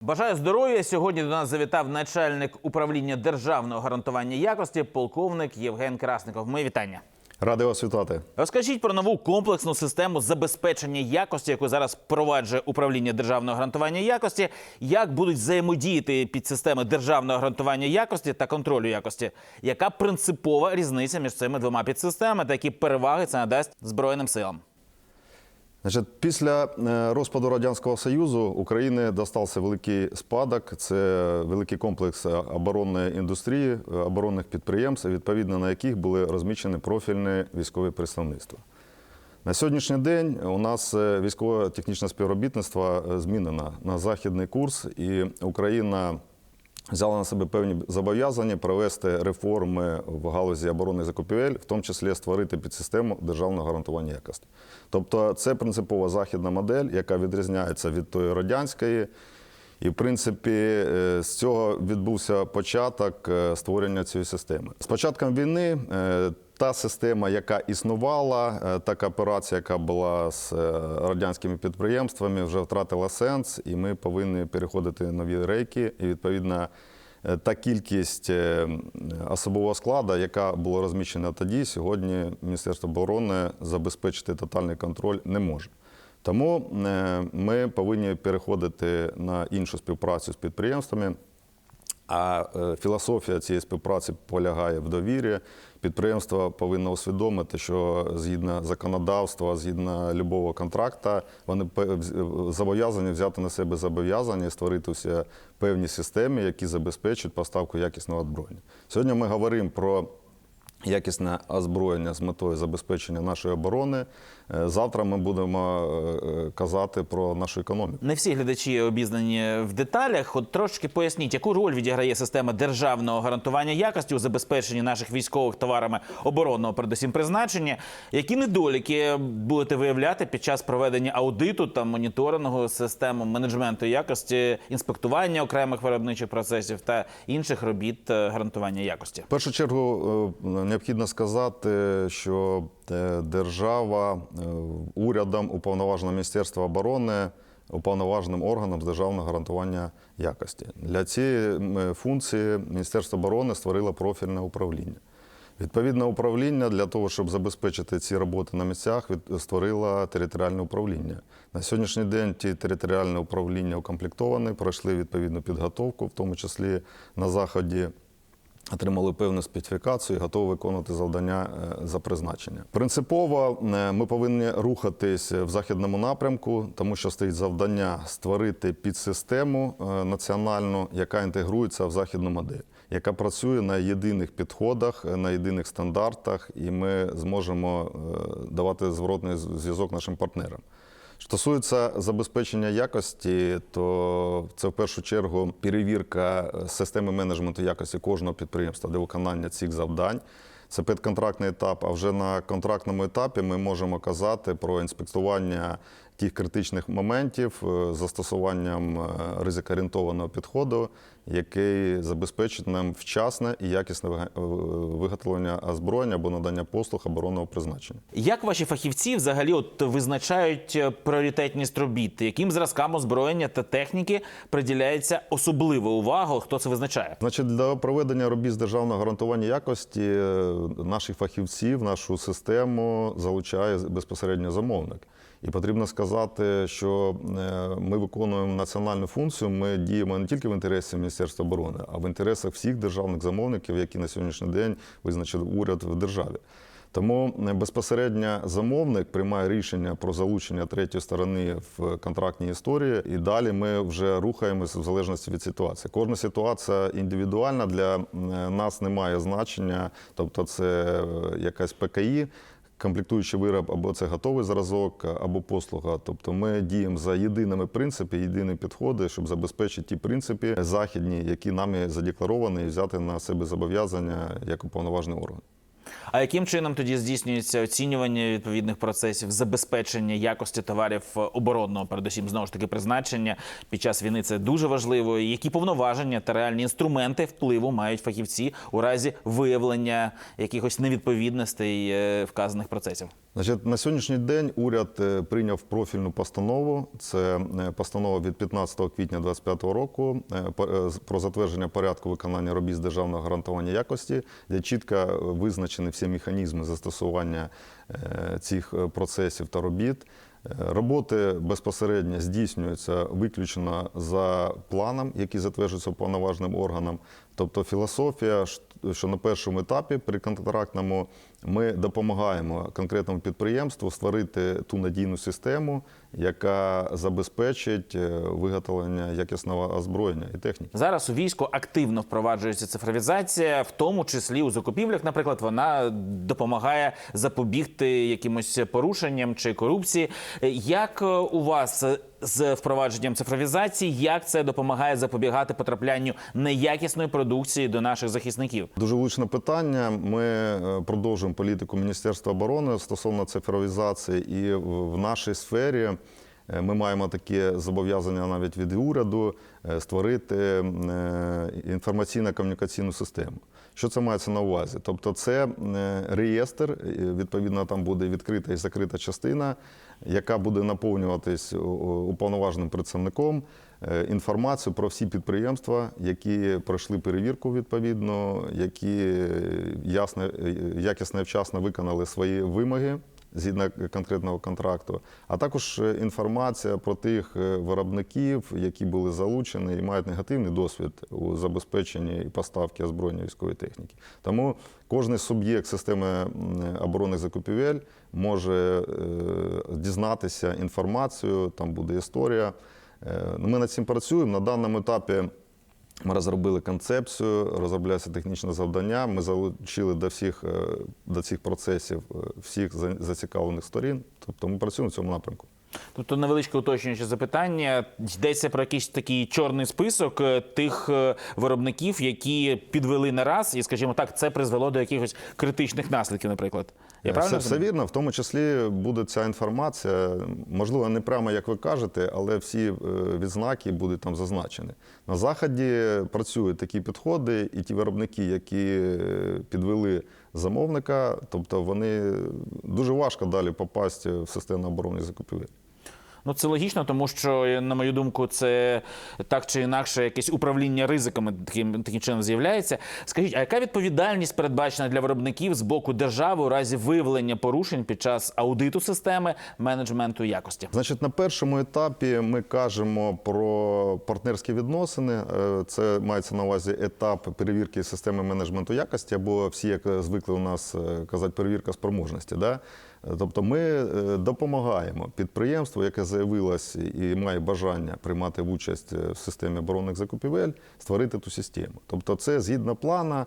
Бажаю здоров'я. Сьогодні до нас завітав начальник управління державного гарантування якості, полковник Євген Красников. Ми вітання. Радий вас вітати. Розкажіть про нову комплексну систему забезпечення якості, яку зараз впроваджує управління державного гарантування якості. Як будуть взаємодіяти підсистеми державного гарантування якості та контролю якості? Яка принципова різниця між цими двома підсистемами та які переваги це надасть збройним силам? Значить, після е, розпаду радянського союзу України достався великий спадок. Це великий комплекс е, оборонної індустрії, е, оборонних підприємств, відповідно на яких були розміщені профільні військові представництва. На сьогоднішній день у нас військово-технічне співробітництво змінено на західний курс, і Україна взяла на себе певні зобов'язання провести реформи в галузі оборонних закупівель, в тому числі створити підсистему державного гарантування якості. Тобто, це принципова західна модель, яка відрізняється від тої радянської. І, в принципі, е, з цього відбувся початок е, створення цієї системи. З початком війни е, та система, яка існувала, е, та кооперація, яка була з е, радянськими підприємствами, вже втратила сенс, і ми повинні переходити нові рейки. І відповідно е, та кількість особового складу, яка була розміщена тоді, сьогодні Міністерство оборони забезпечити тотальний контроль не може. Тому ми повинні переходити на іншу співпрацю з підприємствами. А е, філософія цієї співпраці полягає в довірі. Підприємство повинно усвідомити, що згідно законодавства, згідно любого контракта, вони зобов'язані взяти на себе зобов'язання і створити всі певні системи, які забезпечують поставку якісного озброєння. Сьогодні ми говоримо про якісне озброєння з метою забезпечення нашої оборони. Е, Завтра ми будемо е, е, казати про нашу економіку. Не всі глядачі обізнані в деталях. От трошки поясніть, яку роль відіграє система державного гарантування якості у забезпеченні наших військових товарами оборонного, передусім призначення. Які недоліки будете виявляти під час проведення аудиту та моніторингу системи менеджменту якості, інспектування окремих виробничих процесів та інших робіт гарантування якості? В першу чергу необхідно сказати, що е, держава е, урядом уповноважено Міністерство оборони уповноваженим органом з державного гарантування якості. Для цієї функції Міністерство оборони створило профільне управління. Відповідне управління для того, щоб забезпечити ці роботи на місцях, створило територіальне управління. На сьогоднішній день ті територіальне управління укомплектовані, пройшли відповідну підготовку, в тому числі на заході отримали певну специфікацію і готові виконувати завдання е, за призначення. Принципово е, ми повинні рухатись в західному напрямку, тому що стоїть завдання створити підсистему е, національну, яка інтегрується в західну модель, яка працює на єдиних підходах, на єдиних стандартах, і ми зможемо давати зворотний зв'язок нашим партнерам. Стосується забезпечення якості, то це в першу чергу перевірка е, системи менеджменту якості кожного підприємства для виконання цих завдань. Це підконтрактний етап. А вже на контрактному етапі ми можемо казати про інспектування тих критичних моментів е, застосуванням е, ризикоорієнтованого підходу, який забезпечить нам вчасне і якісне е, виготовлення озброєння або надання послуг оборонного призначення. Як ваші фахівці взагалі от визначають пріоритетність робіт? Яким зразкам озброєння та техніки приділяється особлива увага? Хто це визначає? Значить, для проведення робіт з державного гарантування якості наших фахівців, нашу систему залучає безпосередньо замовник. І потрібно сказати, що е, ми виконуємо національну функцію. Ми діємо не тільки в інтересі Міністерства оборони, а в інтересах всіх державних замовників, які на сьогоднішній день визначив уряд в державі. Тому е, безпосередньо замовник приймає рішення про залучення третьої сторони в контрактній історії, і далі ми вже рухаємося в залежності від ситуації. Кожна ситуація індивідуальна для е, нас не має значення, тобто це якась ПКІ. Комплектуючий вироб або це готовий зразок, або послуга. Тобто ми діємо за єдиними принципами, єдині підходи, щоб забезпечити ті принципи західні, які нами задекларовані, і взяти на себе зобов'язання як уповноважений орган. А яким чином тоді здійснюється оцінювання відповідних процесів забезпечення якості товарів оборонного, передусім знову ж таки призначення під час війни це дуже важливо. Які повноваження та реальні інструменти впливу мають фахівці у разі виявлення якихось невідповідностей е, вказаних процесів? Значить, на сьогоднішній день уряд е, прийняв профільну постанову. Це е, постанова від 15 квітня 2025 року е, про затвердження порядку виконання робіт з державного гарантування якості, де чітко визначені всі механізми застосування цих процесів та робіт. Роботи безпосередньо здійснюються виключно за планом, який затверджується уповноваженим органом. Тобто філософія, що на першому етапі при контрактному ми допомагаємо конкретному підприємству створити ту надійну систему, яка забезпечить е, виготовлення якісного озброєння і техніки. Зараз у війську активно впроваджується цифровізація, в тому числі у закупівлях, наприклад, вона допомагає запобігти якимось порушенням чи корупції. Як е, у вас з впровадженням цифровізації, як це допомагає запобігати потраплянню неякісної продукції до наших захисників? Дуже влучне питання. Ми е, продовжуємо політику Міністерства оборони стосовно цифровізації, і в нашій сфері е, ми маємо таке зобов'язання навіть від уряду е, створити інформаційно-комунікаційну систему. Що це мається на увазі? Тобто, це е, реєстр, е, відповідно, там буде відкрита і закрита частина, яка буде наповнюватись у- у- уповноваженим представником е, інформацію про всі підприємства, які пройшли перевірку відповідно, які е, ясно, е, якісно і вчасно виконали свої вимоги. Згідно конкретного контракту, а також е, інформація про тих е, виробників, які були залучені і мають негативний досвід у забезпеченні і поставки озброєння військової техніки. Тому кожен суб'єкт системи оборонних закупівель може е, дізнатися інформацію, там буде історія. Е, Ми над цим працюємо. На даному етапі ми розробили концепцію, розроблялося технічне завдання. Ми залучили до всіх е, до цих процесів е, всіх зацікавлених сторін. Тобто ми працюємо в цьому напрямку. Тобто невеличке уточнююче запитання. Йдеться про якийсь такий чорний список е, тих е, виробників, які підвели на раз, і, скажімо так, це призвело до якихось критичних наслідків, наприклад. Я Е, правильно все, все вірно, в тому числі буде ця інформація, можливо, не прямо як ви кажете, але всі відзнаки будуть там зазначені. На заході працюють такі підходи, і ті виробники, які підвели замовника, тобто вони дуже важко далі попасти в систему оборонних закупівель. Ну це логічно, тому що, на мою думку, це так чи інакше якесь управління ризиками таким таким чином з'являється. Скажіть, а яка відповідальність передбачена для виробників з боку держави у разі виявлення порушень під час аудиту системи менеджменту якості? Значить, на першому етапі ми кажемо про партнерські відносини. Е, Це мається на увазі етап перевірки системи менеджменту якості, або всі, як звикли у нас е, казати, перевірка спроможності. Да? Е, Тобто ми допомагаємо підприємству, яке заявилось і має бажання приймати участь в системі оборонних закупівель, створити ту систему. Тобто, це згідно плана,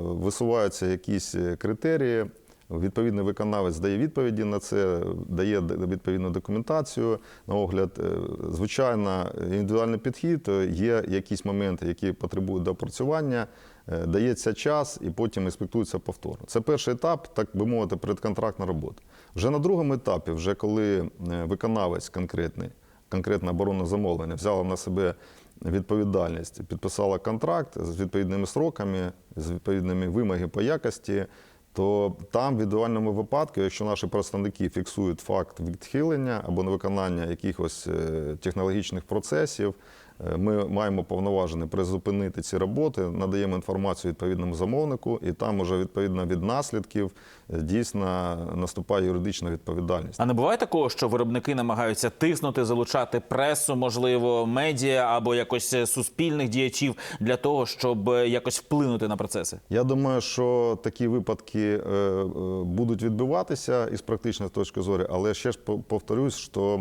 висуваються якісь критерії. Відповідний виконавець дає відповіді на це, дає відповідну документацію на огляд. Е, Звичайно, індивідуальний підхід, е, є якісь моменти, які потребують допрацювання, е, дається час і потім інспектується повторно. Це перший етап, так би мовити, предконтрактна робота. Вже на другому етапі, вже коли виконавець конкретний, конкретне оборонне замовлення взяла на себе відповідальність, підписала контракт з відповідними сроками, з відповідними вимоги по якості, то там в ідеальному випадку, якщо наші представники фіксують факт відхилення або невиконання якихось е, технологічних процесів, ми маємо повноваження призупинити ці роботи, надаємо інформацію відповідному замовнику, і там уже відповідно від наслідків е, дійсно наступає юридична відповідальність. А не буває такого, що виробники намагаються тиснути, залучати пресу, можливо, медіа або якось е, суспільних діячів для того, щоб е, якось вплинути на процеси? Я думаю, що такі випадки е, е, будуть відбуватися із практичної точки зору, але ще ж повторюсь, що е,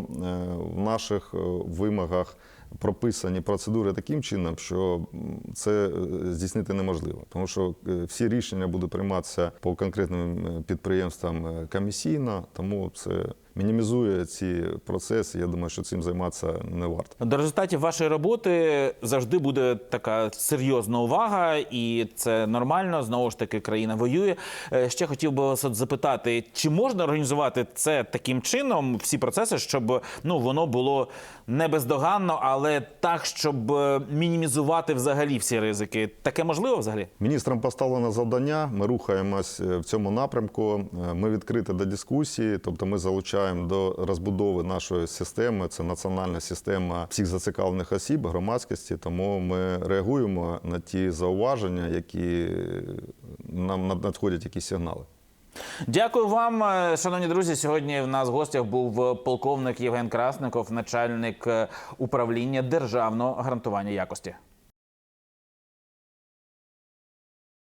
в наших е, вимогах прописані процедури таким чином, що це е, здійснити неможливо, тому що е, всі рішення будуть прийматися по конкретним е, підприємствам комісійно, тому це мінімізує ці процеси. Я думаю, що цим займатися не варто. До результатів вашої роботи завжди буде така серйозна увага, і це нормально. Знову ж таки, країна воює. Е, Ще хотів би вас от запитати, чи можна організувати це таким чином, всі процеси, щоб ну воно було не бездоганно, але так, щоб е, мінімізувати взагалі всі ризики. Таке можливо взагалі? Міністрам поставлено завдання. Ми рухаємось е, в цьому напрямку. Ми відкриті до дискусії, тобто ми залучаємо до розбудови нашої системи. Це національна система всіх зацікавлених осіб, громадськості. Тому ми реагуємо на ті зауваження, які нам надходять, якісь сигнали. Дякую вам, е, шановні друзі. Сьогодні в нас в гостях був полковник Євген Красников, начальник е, управління державного гарантування якості.